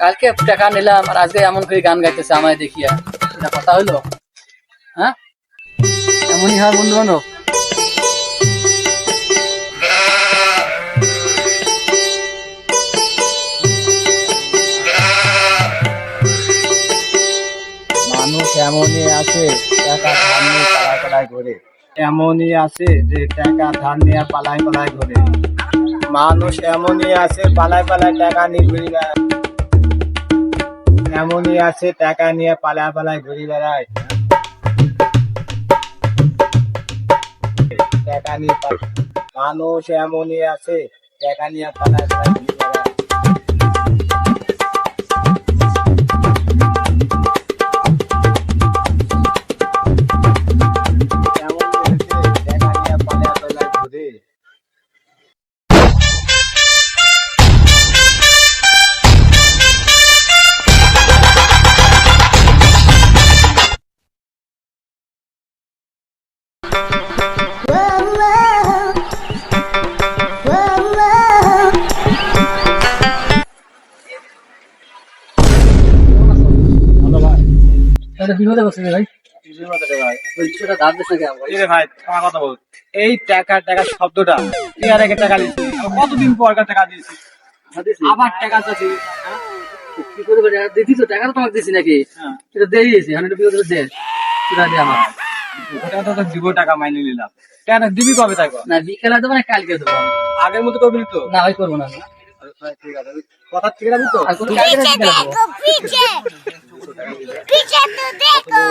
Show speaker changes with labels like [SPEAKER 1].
[SPEAKER 1] কালকে টাকা নিলাম আর আজকে এমন করে গান গাইতেছে, আমায় দেখিয়া। এটা কথা হইল? হ্যাঁ? এমনই হয় বন্ধু বান্ধব
[SPEAKER 2] মানুষ এমনই আছে, টাকা ধার নিয়ে পালায় পালায় ঘুরে। এমনই আছে যে, টাকা ধার নিয়ে পালায় পালায় ঘুরে। মানুষ এমনই আছে, পালায় পালায় টাকা নিয়ে ঘুরে বেড়ায়। এমনই আছে, টাকা নিয়ে পালায় পালায় ঘুরে বেড়ায়। টাকা নিয়ে পা- মানুষ এমনই আছে, টাকা নিয়ে পালায় পালায় এই রে ভাই তোমার কথা বল। এই টাকা টাকা শব্দটা আর আগে টাকা দিয়েছি। কতদিন পর টাকা দিয়েছি? আবার টাকা চাচ্ছি
[SPEAKER 1] কি করে করে তো টাকা তো তোমাকে দিছি নাকি?
[SPEAKER 2] হ্যাঁ।
[SPEAKER 1] এটা দিয়ে আমি বিপদে দে টাকা দে আমার।
[SPEAKER 2] ওটা তো দিব টাকা মাইনে নিলাম। টাকা দিবি কবে তাই
[SPEAKER 1] না বিকেলে দেবো না কালকে দেবো।
[SPEAKER 2] আগের মতো করবি তো?
[SPEAKER 1] না ভাই করব না।
[SPEAKER 2] ঠিক আছে। কথা ঠিক আছে তো?
[SPEAKER 3] পিছে
[SPEAKER 1] তো
[SPEAKER 3] দেখো।